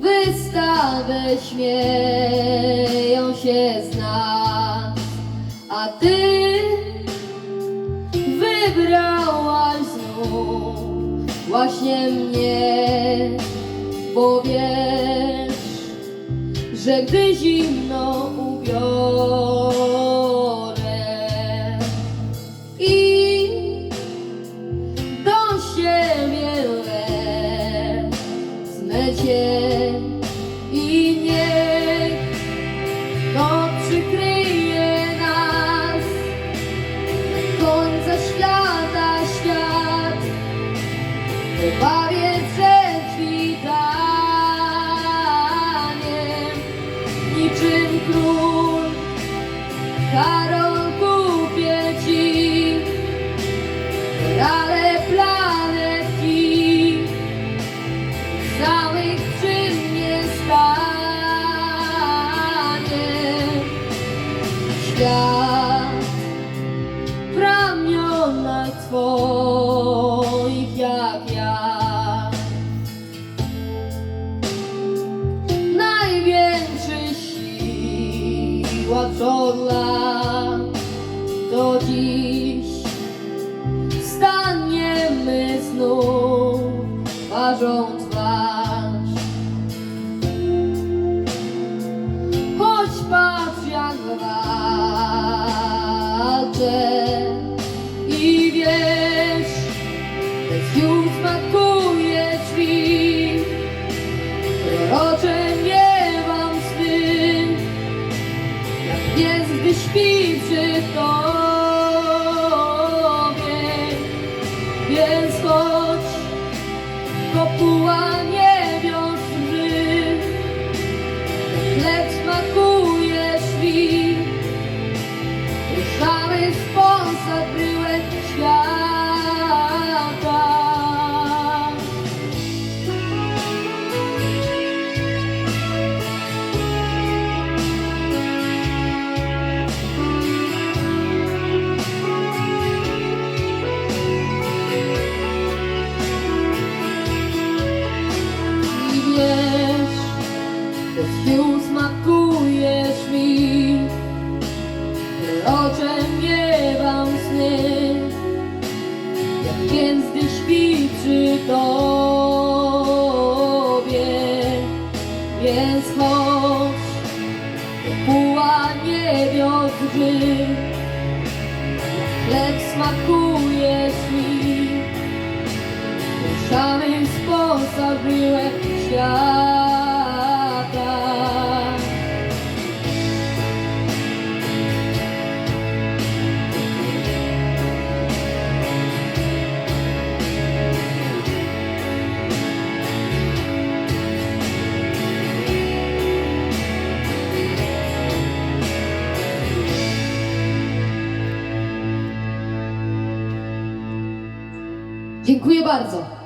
Wystawę śmieją się z nas, a ty właśnie mnie, bo wiesz, że gdy zimno ubiorę Karol kupię ci. Ale planetki samych czym nie stanie siła czorla to dziś staniemy znów twarzą twarz. Choć patrz jak walczę bez smakujesz mi, jak więc gdy tobie, więc chodź, kopuła niebiosny, lecz smakujesz mi. Ruszamy spoza bryłek świata. Dziękuję bardzo.